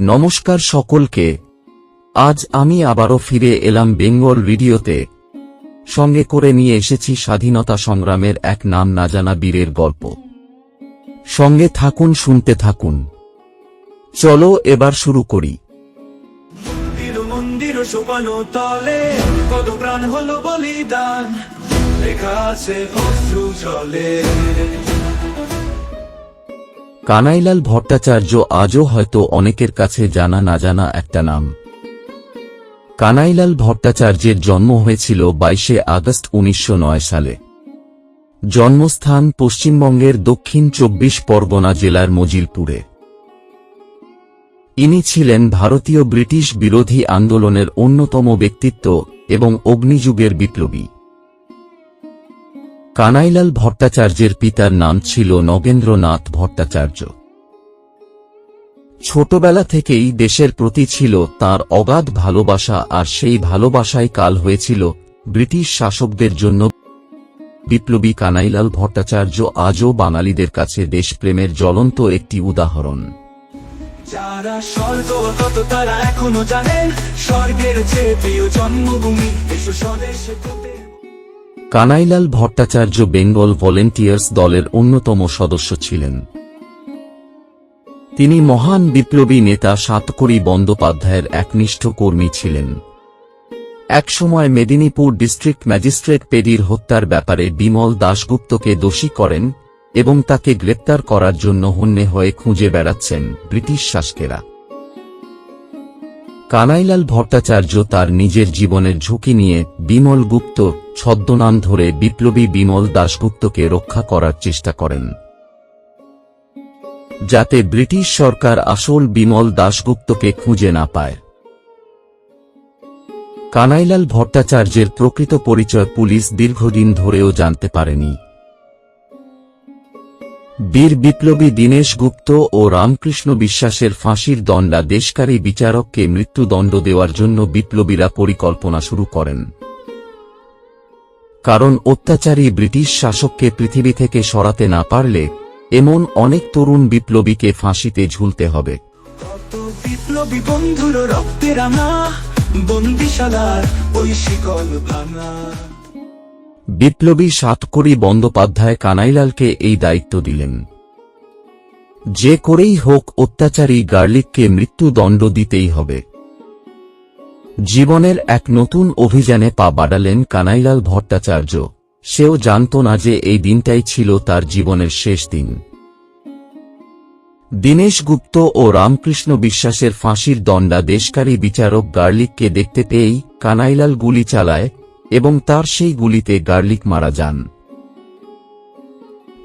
নমস্কার সকলকে। আজ আমি আবারও ফিরে এলাম বেঙ্গল রেডিওতে। সঙ্গে করে নিয়ে এসেছি স্বাধীনতা সংগ্রামের এক নাম না জানা বীরের গল্প। সঙ্গে থাকুন, শুনতে থাকুন। চলো এবার শুরু করি। মন্দির সোপানো তলে কত প্রাণ হলো বলিদান? লেখা আছে কানাইলাল ভট্টাচার্য আজও হয়তো অনেকের কাছে জানা না জানা একটা নাম। কানাইলাল ভট্টাচার্যের জন্ম হয়েছিল বাইশে আগস্ট উনিশশো নয় সালে। জন্মস্থান পশ্চিমবঙ্গের দক্ষিণ চব্বিশ পরগনা জেলার মজিলপুরে। ইনি ছিলেন ভারতীয় ব্রিটিশ বিরোধী আন্দোলনের অন্যতম ব্যক্তিত্ব এবং অগ্নিযুগের বিপ্লবী। কানাইলাল ভট্টাচার্যের পিতার নাম ছিল নগেন্দ্রনাথ ভট্টাচার্য। ছোটবেলা থেকেই দেশের প্রতি ছিল তার অগাধ ভালোবাসা আর সেই ভালোবাসায় কাল হয়েছিল ব্রিটিশ শাসকদের জন্য। বিপ্লবী কানাইলাল ভট্টাচার্য আজও বাঙালিদের কাছে দেশপ্রেমের জ্বলন্ত একটি উদাহরণ। যারা স্বর্গ তারা এখনও জানেন, স্বর্গের চেয়ে প্রিয় জন্মভূমি স্বদেশে কানাইলাল ভট্টাচার্য বেঙ্গল ভলেন্টিয়ার্স দলের অন্যতম সদস্য ছিলেন। তিনি মহান বিপ্লবী নেতা সাতকড়ি বন্দ্যোপাধ্যায়ের একনিষ্ঠ কর্মী ছিলেন। একসময় মেদিনীপুর ডিস্ট্রিক্ট ম্যাজিস্ট্রেট পেডির হত্যার ব্যাপারে বিমল দাশগুপ্তকে দোষী করেন এবং তাকে গ্রেপ্তার করার জন্য হন্যে হয়ে খুঁজে বেড়াচ্ছেন ব্রিটিশ শাসকেরা। কানাইলাল ভট্টাচার্য তার নিজের জীবনের ঝুঁকি নিয়ে বিমল গুপ্ত ছদ্মনাম ধরে বিপ্লবী বিমল দাশগুপ্তকে রক্ষা করার চেষ্টা করেন। যাতে ব্রিটিশ সরকার আসল বিমল দাশগুপ্তকে খুঁজে না পায়। কানাইলাল ভট্টাচার্যের প্রকৃত পরিচয় পুলিশ দীর্ঘদিন ধরেও জানতে পারেনি। বীর বিপ্লবী দীনেশ গুপ্ত ও রামকৃষ্ণ বিশ্বাসের ফাঁসির দণ্ডাদেশকারী বিচারককে মৃত্যুদণ্ড দেওয়ার জন্য বিপ্লবীরা পরিকল্পনা শুরু করেন। কারণ অত্যাচারী ব্রিটিশ শাসককে পৃথিবী থেকে সরাতে না পারলে এমন অনেক তরুণ বিপ্লবীকে ফাঁসিতে ঝুলতে হবে। বন্ধুর রক্তে রাঙা বন্দিশালার ওই শিকল ভাঙা। বিপ্লবী সাতকড়ি বন্দ্যোপাধ্যায় কানাইলালকে এই দায়িত্ব দিলেন। যে করেই হোক অত্যাচারী গার্লিককে মৃত্যুদণ্ড দিতেই হবে। জীবনের এক নতুন অভিযানে পা বাড়ালেন কানাইলাল ভট্টাচার্য। সেও জানত না যে এই দিনটাই ছিল তার জীবনের শেষ দিন। দীনেশ গুপ্ত ও রামকৃষ্ণ বিশ্বাসের ফাঁসির দণ্ডাদেশকারী বিচারক গার্লিককে দেখতে পেয়েই কানাইলাল গুলি চালায় এবং তার সেই গুলিতে গার্লিক মারা যান।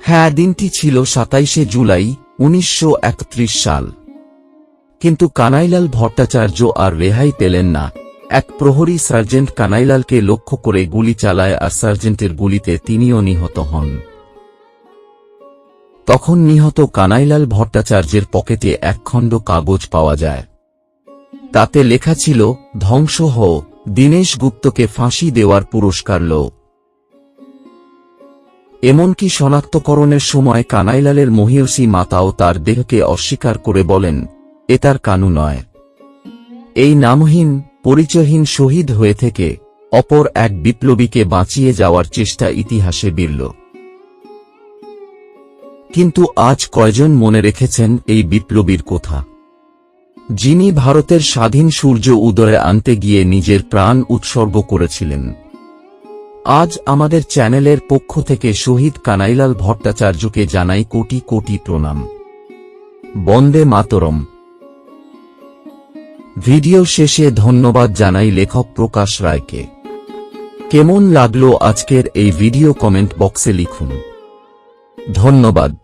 হ্যাঁ দিনটি ছিল সাতাইশে জুলাই, উনিশশো একত্রিশ সাল। কিন্তু কানাইলাল ভট্টাচার্য আর রেহাই পেলেন না। এক প্রহরী সার্জেন্ট কানাইলালকে লক্ষ্য করে গুলি চালায় আর সার্জেন্টের গুলিতে তিনিও নিহত হন। তখন নিহত কানাইলাল ভট্টাচার্যের পকেটে একখণ্ড কাগজ পাওয়া যায়। তাতে লেখা ছিল, ধ্বংস হো দীনেশ গুপ্তকে ফাঁসি দেওয়ার পুরস্কার লো। এমনকি শনাক্তকরণের সময় কানাইলালের মহিয়সী মাতাও তার দেহকে অস্বীকার করে বলেন, এ তার কানু নয়। এই নামহীন, পরিচয়হীন শহীদ হয়ে থেকে অপর এক বিপ্লবীকে বাঁচিয়ে যাওয়ার চেষ্টা ইতিহাসে বিরল। কিন্তু আজ কয়জন মনে রেখেছেন এই বিপ্লবীর কথা? যিনি ভারতের স্বাধীন সূর্য উদয়ে আনতে গিয়ে নিজের প্রাণ উৎসর্গ করেছিলেন। আজ আমাদের চ্যানেলের পক্ষ থেকে শহীদ কানাইলাল ভট্টাচার্যকে জানাই কোটি কোটি প্রণাম। বন্দে মাতরম। ভিডিও শেষে ধন্যবাদ জানাই লেখক প্রকাশ রায়কে। কেমন লাগল আজকের এই ভিডিও কমেন্ট বক্সে লিখুন। ধন্যবাদ।